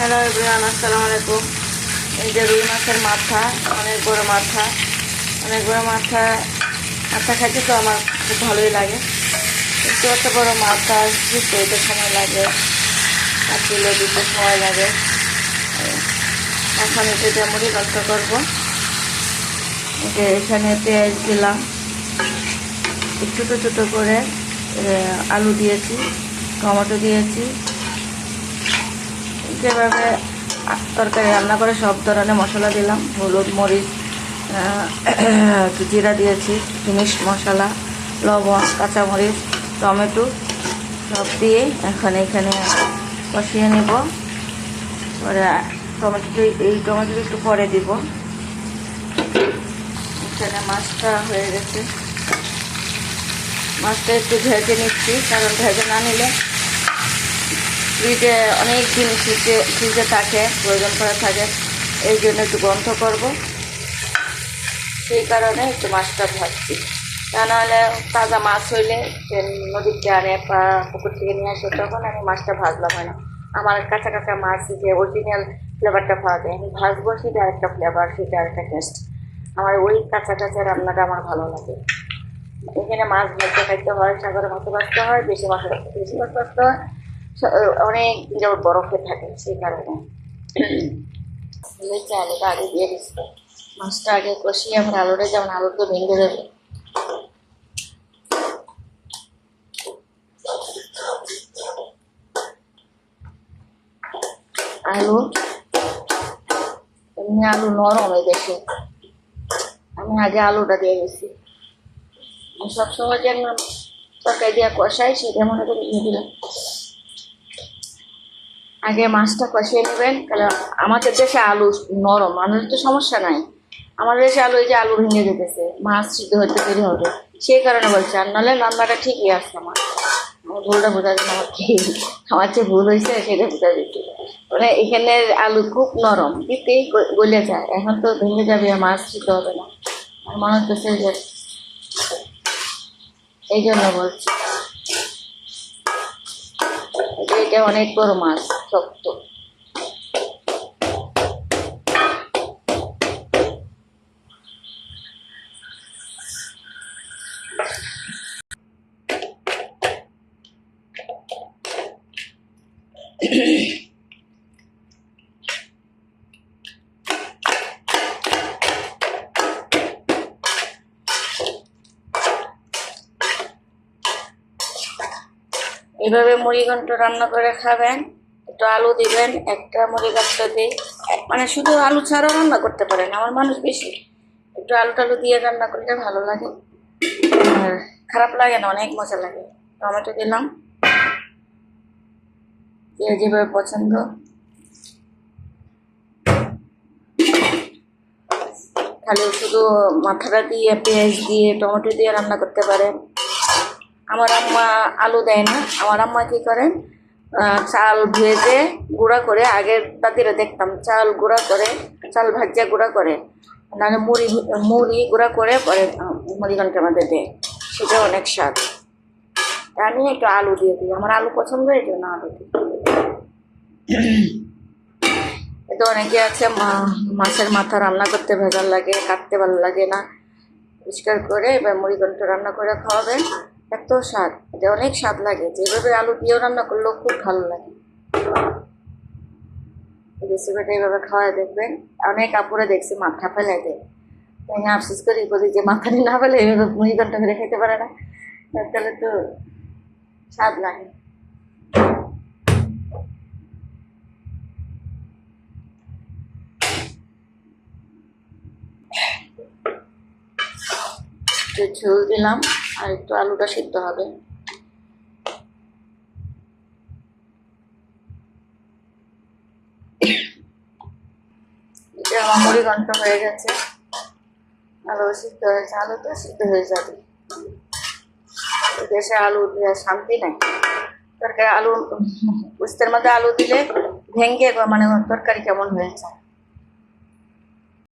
Hello everyone, আসসালামু আলাইকুম। এই যে রুই মাছের মাথা, অনেক বড় মাথা, অনেক বড় মাথা। মাথা খাইতে তো আমার খুব ভালোই লাগে। কিন্তু এত বড় মাথা দিতে তো সময় লাগে। আর তুলে দিতে সময় লাগে। এখন এটা মুড়ি নষ্ট করব। এখানে পেঁয়াজ দিলাম। ছোটো ছোটো করে আলু দিয়েছি, টমেটো দিয়েছি। যেভাবে তরকারি রান্না করে সব ধরনের মশলা দিলাম, হলুদ, মরিচ জিরা দিয়েছি ফিনিশ মশলা, লবণ, কাঁচামরিচ, টমেটো, সব দিয়ে এখন এখানে কষিয়ে নেব। পরে টমেটো এই টমেটো একটু পরে দিব। এখানে মাছটা হয়ে গেছে। মাছটা একটু ভেজে নিচ্ছি, কারণ ভেজে না নিলে ফ্রিজে অনেক দিন ফ্রিজে ফ্রিজে থাকে, প্রয়োজন করে থাকে, এই জন্য একটু গন্ধ করব। সেই কারণে একটু মাছটা ভাজছি। তা নাহলে তাজা মাছ হইলে যে নদীতে আনে বা পুকুর থেকে নিয়ে আসে, তখন আমি মাছটা ভাজলাম হয় না। আমার কাঁচা কাঁচা মাছ যে অরিজিনাল ফ্লেভারটা পাওয়া যায় আমি ভাজবো সেটা আরেকটা ফ্লেভার সেটা আরেকটা টেস্ট আমার ওই কাঁচা কাঁচা রান্নাটা আমার ভালো লাগে। এখানে মাছ ভাজতে খাইতে হয়, সাগরে মাছ ভাজতে হয়, বেশি মাছ বেশি মাছ ভাজতে হয়। অনেক যেমন বরফে থাকে সেই কারণে। আলুটা আগে দিয়ে দিচ্ছি। মাছটা আগে কষিয়ে আমার আলুটা যেমন আলুটা ভেঙে দেবে আলু? এমনি আলু নরম এই দেশে। আমি আগে আলুটা দিয়ে গেছি সবসময় যেন তরকারি দিয়ে কষাই সেটা মনে করে দিয়ে দিলাম। আগে মাছটা কষিয়ে নেবেন, তাহলে আমাদের দেশে আলু নরম, মানুষের তো সমস্যা নাই। আমাদের দেশে আলু এই যে আলু ভেঙে যেতেছে মাছ সিদ্ধ হতে দেরি হবে। সেই কারণে বলছি, আর নাহলে রান্নাটা ঠিকই আছে আমার। আমার ভুলটা বোঝা যায় আমার কি আমার যে ভুল হয়েছে সেটা বোঝা যেতে মানে এখানে আলু খুব নরম, দিতেই গলে যায়। এখন তো ভেঙে যাবে মাছ সিদ্ধ হবে না। আর মনে হচ্ছে যে এই জন্য বলছি। এটা অনেক বড় মাছ। শক্ত। এইভাবে মুড়িঘণ্ট রান্না করে খাবেন। একটু আলু দিবেন, একটা মুড়িঘণ্ট দিই মানে শুধু আলু ছাড়াও রান্না করতে পারেন, আমার মানুষ বেশি। একটু আলু টালু দিয়ে রান্না করলে ভালো লাগে। আর খারাপ লাগে না, অনেক মজা লাগে। টমেটো দিলাম। যে যেভাবে পছন্দ। খালি শুধু মাথাটা দিয়ে, পেঁয়াজ দিয়ে, টমেটো দিয়ে রান্না করতে পারেন। আমার আম্মা আলু দেয় না, আমার আম্মা কী করেন? চাল ভেজে গুঁড়া করে আগের দাদিরা দেখতাম চাল গুঁড়া করে চাল ভাজা গুঁড়া করে নাহলে মুড়ি মুড়ি গুঁড়া করে পরে আহ, মুড়ি ঘণ্টার মধ্যে দেয়। সেটা অনেক স্বাদ। আমি একটু আলু দিয়ে দিই। আমার আলু পছন্দ এই জন্য আলু দিই। এতে অনেকে আছে মাছের মাথা রান্না করতে ভেজাল লাগে কাটতে ভালো লাগে না। পরিষ্কার করে এবার মুড়ি ঘন্ট রান্না করে খাওয়াবেন এত স্বাদ, এটা অনেক স্বাদ লাগে। যেভাবে আলু দিয়েও রান্না করলেও খুব ভালো লাগে। রেসিপিটা এইভাবে খাওয়াই দেখবেন। অনেক আপুরে দেখছি মাথা ফেলে দেয়। তাই আমি আফসোস করি, বলি যে মাথাটা না ফেলে এইভাবে মুড়ি ঘন্ট করে খেতে পারে না। তাহলে তো স্বাদ লাগে। ঝোল দিলাম। আর একটু আলুটা সিদ্ধ হবে। এটা আমার মুড়ি হয়ে গেছে। আলু সিদ্ধ হয়েছে, আলু সিদ্ধ হয়ে যাবে। দেশে আলু দিয়ে শান্তি নাই। তরকারি আলু, উস্তের মধ্যে আলু দিলে ভেঙে মানে তরকারি কেমন হয়ে যায়